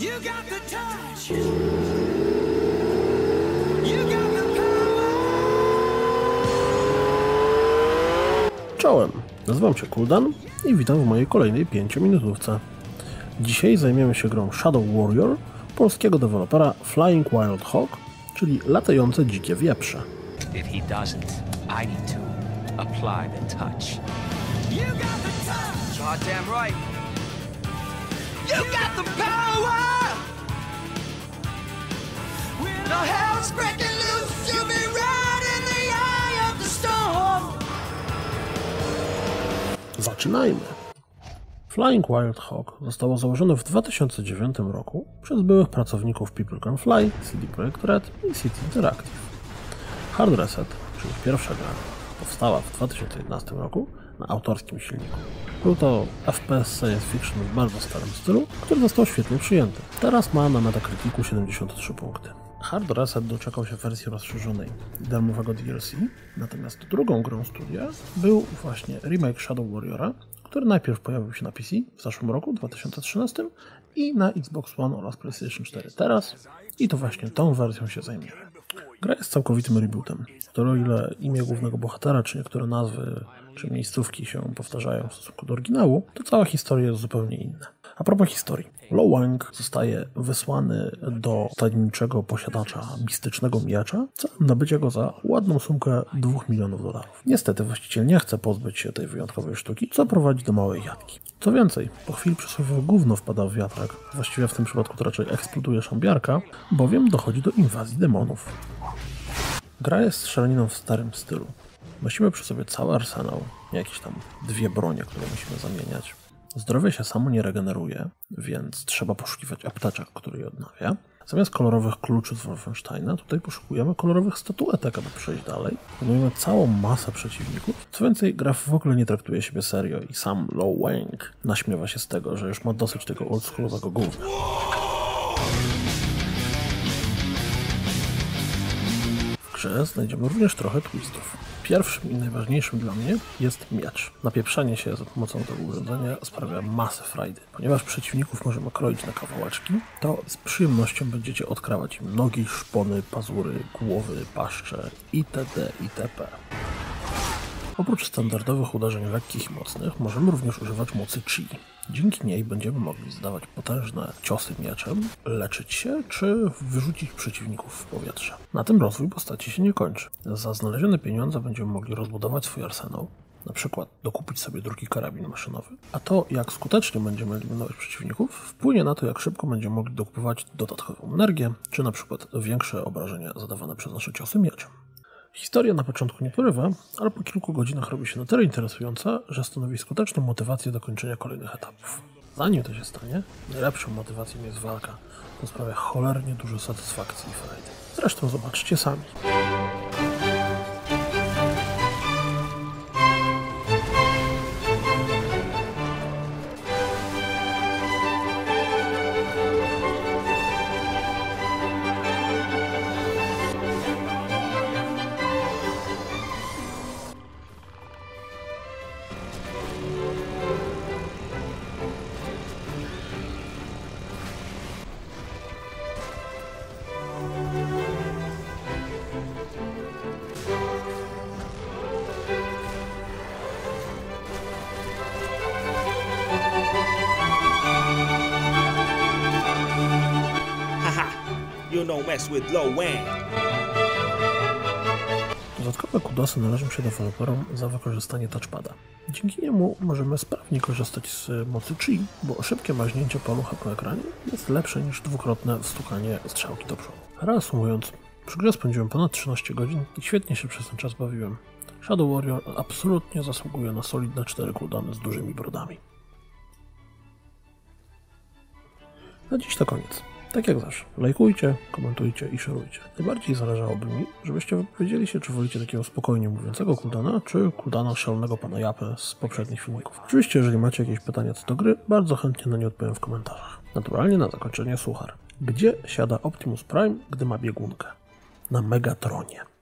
You got the touch. You got the power. Czołem, nazywam się Kuldan i witam w mojej kolejnej 5-minutówce. Dzisiaj zajmiemy się grą Shadow Warrior polskiego dewelopera Flying Wild Hog, czyli latające dzikie wieprze. If he doesn't, I need to apply the touch. You got the touch. Goddamn right. You got the Zaczynajmy! Flying Wild Hog zostało założone w 2009 roku przez byłych pracowników People Can Fly, CD Projekt Red i City Interactive. Hard Reset, czyli pierwsza gra, powstała w 2011 roku na autorskim silniku. Był to FPS science fiction w bardzo starym stylu, który został świetnie przyjęty. Teraz ma na Metacriticu 73 punkty. Hard Reset doczekał się wersji rozszerzonej darmowego DLC, natomiast drugą grą studia był właśnie remake Shadow Warriora, który najpierw pojawił się na PC w zeszłym roku, 2013 i na Xbox One oraz PlayStation 4 teraz i to właśnie tą wersją się zajmiemy. Gra jest całkowitym rebootem, który o ile imię głównego bohatera, czy niektóre nazwy, czy miejscówki się powtarzają w stosunku do oryginału, to cała historia jest zupełnie inna. A propos historii. Lo Wang zostaje wysłany do tajemniczego posiadacza mistycznego miecza, celem nabycia go za ładną sumkę 2 milionów dolarów. Niestety właściciel nie chce pozbyć się tej wyjątkowej sztuki, co prowadzi do małej jatki. Co więcej, po chwili przysłowiowe gówno wpada w wiatrak, właściwie w tym przypadku to raczej eksploduje szambiarka, bowiem dochodzi do inwazji demonów. Gra jest strzelaniną w starym stylu. Nosimy przy sobie cały arsenał, jakieś tam dwie bronie, które musimy zamieniać. Zdrowie się samo nie regeneruje, więc trzeba poszukiwać apteczek, który je odnawia. Zamiast kolorowych kluczy z Wolfensteina, tutaj poszukujemy kolorowych statuetek, aby przejść dalej. Pokonujemy całą masę przeciwników. Co więcej, gra w ogóle nie traktuje siebie serio i sam Lo Wang naśmiewa się z tego, że już ma dosyć tego oldschoolowego gówna. W grze znajdziemy również trochę twistów. Pierwszym i najważniejszym dla mnie jest miecz. Napieprzanie się za pomocą tego urządzenia sprawia masę frajdy. Ponieważ przeciwników możemy kroić na kawałeczki, to z przyjemnością będziecie odkrawać im nogi, szpony, pazury, głowy, paszcze itd. itp. Oprócz standardowych uderzeń lekkich i mocnych, możemy również używać mocy chi. Dzięki niej będziemy mogli zdawać potężne ciosy mieczem, leczyć się czy wyrzucić przeciwników w powietrze. Na tym rozwój postaci się nie kończy. Za znalezione pieniądze będziemy mogli rozbudować swój arsenał, na przykład dokupić sobie drugi karabin maszynowy. A to, jak skutecznie będziemy eliminować przeciwników, wpłynie na to, jak szybko będziemy mogli dokupować dodatkową energię, czy na przykład większe obrażenia zadawane przez nasze ciosy mieczem. Historia na początku nie porywa, ale po kilku godzinach robi się na tyle interesująca, że stanowi skuteczną motywację do kończenia kolejnych etapów. Zanim to się stanie, najlepszą motywacją jest walka. To sprawia cholernie dużo satysfakcji i frajdy. Zresztą zobaczcie sami. Don't mess with Lo Wang. Dodatkowe kudosy należą się deweloperom za wykorzystanie touchpada. Dzięki niemu możemy sprawnie korzystać z mocy chi, bo szybkie maźnięcie palucha po ekranie jest lepsze niż dwukrotne wstukanie strzałki do przodu. Reasumując, przy grze spędziłem ponad 13 godzin i świetnie się przez ten czas bawiłem. Shadow Warrior absolutnie zasługuje na solidne 4 kudany z dużymi brodami. Na dziś to koniec. Tak jak zawsze, lajkujcie, komentujcie i szerujcie. Najbardziej zależałoby mi, żebyście wypowiedzieli się, czy wolicie takiego spokojnie mówiącego Kuldana, czy Kuldana szalonego pana Japę z poprzednich filmików. Oczywiście, jeżeli macie jakieś pytania co do gry, bardzo chętnie na nie odpowiem w komentarzach. Naturalnie na zakończenie suchar. Gdzie siada Optimus Prime, gdy ma biegunkę? Na Megatronie.